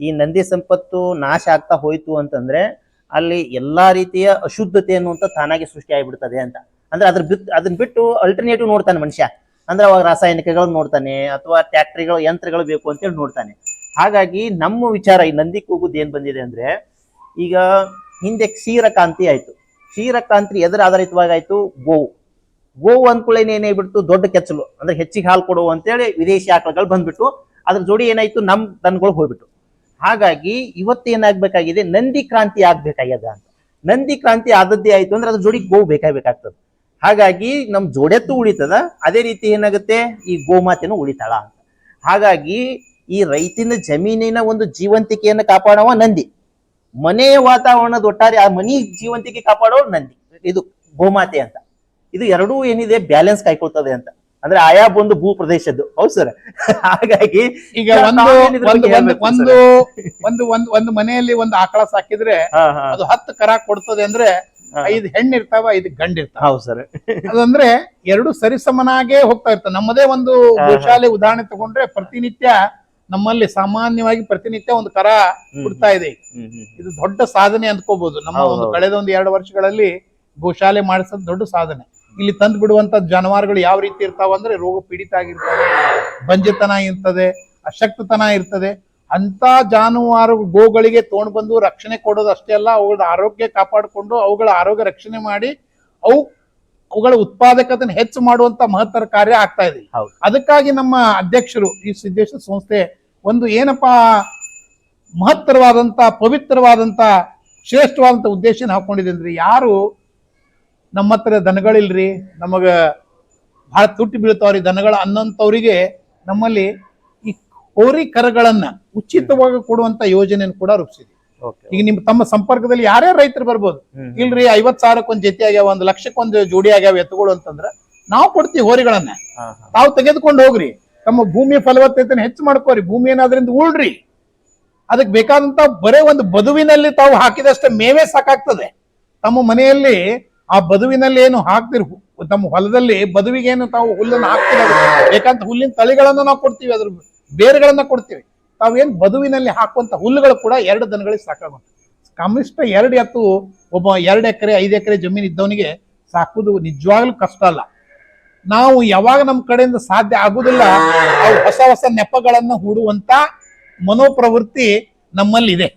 ಈ ನಂದಿ ಸಂಪತ್ತು ನಾಶ ಆಗ್ತಾ ಹೋಯ್ತು ಅಂತಂದ್ರೆ ಅಲ್ಲಿ ಎಲ್ಲಾ ರೀತಿಯ ಅಶುದ್ಧತೆ ಅನ್ನುವಂಥ ತಾನಾಗಿ ಸೃಷ್ಟಿ ಆಗಿಬಿಡ್ತದೆ ಅಂತ. ಅಂದ್ರೆ ಅದ್ರ ಬಿತ್ ಅದನ್ನ ಬಿಟ್ಟು ಅಲ್ಟರ್ನೇಟಿವ್ ನೋಡ್ತಾನೆ ಮನುಷ್ಯ. ಅಂದ್ರೆ ಅವಾಗ ರಾಸಾಯನಿಕಗಳು ನೋಡ್ತಾನೆ ಅಥವಾ ಟ್ಯಾಕ್ಟ್ರಿಗಳು ಯಂತ್ರಗಳು ಬೇಕು ಅಂತೇಳಿ ನೋಡ್ತಾನೆ. ಹಾಗಾಗಿ ನಮ್ಮ ವಿಚಾರ ಈ ನಂದಿ ಕೂಗುದು ಏನ್ ಬಂದಿದೆ ಅಂದ್ರೆ ಈಗ ಹಿಂದೆ ಕ್ಷೀರಕಾಂತಿ ಆಯ್ತು. ಕ್ಷೀರಕಾಂತಿ ಎದರ ಆಧಾರಿತವಾಗಿ ಆಯ್ತು ಗೋವು ಗೋವು ಅಂದ್ಕೊಳ್ಳೇನೆ ಏನಾಗ್ಬಿಡ್ತು ದೊಡ್ಡ ಕೆಚ್ಚಲು. ಅಂದ್ರೆ ಹೆಚ್ಚಿಗೆ ಹಾಲು ಕೊಡು ಅಂತೇಳಿ ವಿದೇಶಿ ಆಕಳಗಳು ಬಂದ್ಬಿಟ್ಟು ಅದ್ರ ಜೋಡಿ ಏನಾಯ್ತು? ನಮ್ ದನಗಳು ಹೋಗ್ಬಿಟ್ಟು ಹಾಗಾಗಿ ಇವತ್ತು ಏನಾಗ್ಬೇಕಾಗಿದೆ? ನಂದಿ ಕ್ರಾಂತಿ ಆಗ್ಬೇಕಾಗ್ಯದ ಅಂತ. ನಂದಿ ಕ್ರಾಂತಿ ಆದದ್ದೇ ಆಯ್ತು ಅಂದ್ರೆ ಅದ್ರ ಜೋಡಿ ಗೋವು ಬೇಕಾಗ್ಬೇಕಾಗ್ತದೆ. ಹಾಗಾಗಿ ನಮ್ ಜೋಡೆತ್ತು ಉಳಿತದ, ಅದೇ ರೀತಿ ಏನಾಗುತ್ತೆ? ಈ ಗೋಮಾತೆನೂ ಉಳಿತಾಳ ಅಂತ. ಹಾಗಾಗಿ ಈ ರೈತಿನ ಜಮೀನಿನ ಒಂದು ಜೀವಂತಿಕೆಯನ್ನು ಕಾಪಾಡವ ನಂದಿ. ಮನೆಯ ವಾತಾವರಣದ ಒಟ್ಟಾರೆ ಆ ಮನಿ ಜೀವಂತಿಕೆ ಕಾಪಾಡೋ ನಂದಿ. ಇದು ಗೋಮಾತೆ ಅಂತ. ಇದು ಎರಡೂ ಏನಿದೆ? ಬ್ಯಾಲೆನ್ಸ್ ಕಾಯ್ಕೊಳ್ತದೆ ಅಂತ. ಅಂದ್ರೆ ಆಯಾ ಒಂದು ಭೂ ಪ್ರದೇಶದ್ದು. ಹೌದು ಸರ್. ಹಾಗಾಗಿ ಈಗ ಒಂದು ಒಂದು ಒಂದು ಒಂದು ಮನೆಯಲ್ಲಿ ಒಂದು ಆಕಳ ಸಾಕಿದ್ರೆ ಅದು ಹತ್ತು ಕರ ಕೊಡ್ತದೆ ಅಂದ್ರೆ. ಐದು ಹೆಣ್ಣು ಇರ್ತಾವ ಐದು ಗಂಡ ಇರ್ತಾವ. ಹೌದು ಸರ್. ಅದಂದ್ರೆ ಎರಡು ಸರಿಸಮನಾಗೇ ಹೋಗ್ತಾ ಇರ್ತವೆ ನಮ್ಮದೇ ಒಂದು. ಗೋಶಾಲೆ ಉದಾಹರಣೆ ತಗೊಂಡ್ರೆ ಪ್ರತಿನಿತ್ಯ ನಮ್ಮಲ್ಲಿ ಸಾಮಾನ್ಯವಾಗಿ ಪ್ರತಿನಿತ್ಯ ಒಂದು ಕರ ಕೊಡ್ತಾ ಇದೆ. ಇದು ದೊಡ್ಡ ಸಾಧನೆ ಅಂದ್ಕೋಬಹುದು ನಮ್ಮ ಒಂದು ಕಳೆದ ಒಂದು ಎರಡು ವರ್ಷಗಳಲ್ಲಿ ಗೋಶಾಲೆ ಮಾಡಿಸೋದು ದೊಡ್ಡ ಸಾಧನೆ. ಇಲ್ಲಿ ತಂದು ಬಿಡುವಂತ ಜಾನುವಾರುಗಳು ಯಾವ ರೀತಿ ಇರ್ತಾವ ಅಂದ್ರೆ ರೋಗ ಪೀಡಿತ ಆಗಿರ್ತವೆ ಬಂಜತನ ಇರ್ತದೆ ಅಶಕ್ತತನ ಇರ್ತದೆ ಅಂತ ಜಾನುವಾರು ಗೋಗಳಿಗೆ ತಗೊಂಡು ಬಂದು ರಕ್ಷಣೆ ಕೊಡೋದು ಅಷ್ಟೇ ಅಲ್ಲ ಅವುಗಳ ಆರೋಗ್ಯ ಕಾಪಾಡಿಕೊಂಡು ಅವುಗಳ ಆರೋಗ್ಯ ರಕ್ಷಣೆ ಮಾಡಿ ಅವು ಅವುಗಳ ಉತ್ಪಾದಕತೆಯನ್ನು ಹೆಚ್ಚು ಮಾಡುವಂತ ಮಹತ್ತರ ಕಾರ್ಯ ಆಗ್ತಾ ಇದೆ. ಅದಕ್ಕಾಗಿ ನಮ್ಮ ಅಧ್ಯಕ್ಷರು ಈ ಸಿದ್ದೇಶ ಸಂಸ್ಥೆ ಒಂದು ಏನಪ್ಪಾ ಮಹತ್ತರವಾದಂತ ಪವಿತ್ರವಾದಂತ ಶ್ರೇಷ್ಠವಾದಂತ ಉದ್ದೇಶ ಹಾಕೊಂಡಿದೆ ಅಂದ್ರೆ ಯಾರು ನಮ್ಮ ಹತ್ರ ದನಗಳಿಲ್ರಿ ನಮಗ ಬಹಳ ತುಟ್ಟಿ ಬೀಳ್ತಾವ್ರಿ ದನಗಳ ಅನ್ನೋಂಥವ್ರಿಗೆ ನಮ್ಮಲ್ಲಿ ಈ ಹೋರಿ ಕರಗಳನ್ನ ಉಚಿತವಾಗಿ ಕೊಡುವಂತ ಯೋಜನೆಯನ್ನು ಕೂಡ ರೂಪಿಸಿದೆ ಈಗ ನಿಮ್ ತಮ್ಮ ಸಂಪರ್ಕದಲ್ಲಿ ಯಾರ್ಯಾರು ರೈತರು ಬರ್ಬೋದು? ಇಲ್ರಿ ಐವತ್ ಸಾವಿರಕ್ಕೆ ಒಂದ್ ಜೊತೆ ಆಗ್ಯಾವ ಒಂದ್ ಲಕ್ಷಕ್ಕೆ ಒಂದು ಜೋಡಿ ಆಗ್ಯಾವ ಎತ್ತುಗಳು ಅಂತಂದ್ರ ನಾವು ಕೊಡ್ತೀವಿ ಹೋರಿಗಳನ್ನ. ತಾವು ತೆಗೆದುಕೊಂಡು ಹೋಗ್ರಿ. ತಮ್ಮ ಭೂಮಿಯ ಫಲವತ್ತತೆಯನ್ನು ಹೆಚ್ಚು ಮಾಡ್ಕೋರಿ. ಭೂಮಿ ಏನಾದ್ರಿಂದ ಉಳ್ರಿ. ಅದಕ್ಕೆ ಬೇಕಾದಂತ ಬರೇ ಒಂದು ಬದುವಿನಲ್ಲಿ ತಾವು ಹಾಕಿದಷ್ಟೇ ಮೇವೇ ಸಾಕಾಗ್ತದೆ. ತಮ್ಮ ಮನೆಯಲ್ಲಿ ಆ ಬದುವಿನಲ್ಲಿ ಏನು ಹಾಕ್ತಿರ್ ತಮ್ಮ ಹೊಲದಲ್ಲಿ ಬದುವಿಗೆ ಏನು ತಾವು ಹುಲ್ಲನ್ನು ಹಾಕ್ತಿರ ಯಾಕಂತ ಹುಲ್ಲಿನ ತಳಿಗಳನ್ನು ನಾವು ಕೊಡ್ತೀವಿ, ಅದ್ರ ಬೇರುಗಳನ್ನ ಕೊಡ್ತೀವಿ. ತಾವೇನು ಬದುವಿನಲ್ಲಿ ಹಾಕುವಂತ ಹುಲ್ಲುಗಳು ಕೂಡ ಎರಡು ದನಗಳಿಗೆ ಸಾಕಾಗುತ್ತೆ ಕನಿಷ್ಠ ಎರಡು ಎತ್ತು, ಒಬ್ಬ ಎರಡು ಎಕರೆ, ಐದು ಎಕರೆ ಜಮೀನು ಇದ್ದವನಿಗೆ ಸಾಕುವುದು ನಿಜವಾಗ್ಲೂ ಕಷ್ಟ ಅಲ್ಲ. ನಾವು ಯಾವಾಗ ನಮ್ಮ ಕಡೆಯಿಂದ ಸಾಧ್ಯ ಆಗುದಿಲ್ಲ ಹೊಸ ಹೊಸ ನೆಪಗಳನ್ನ ಹೂಡುವಂತ ಮನೋಪ್ರವೃತ್ತಿ ನಮ್ಮಲ್ಲಿ ಇದೆ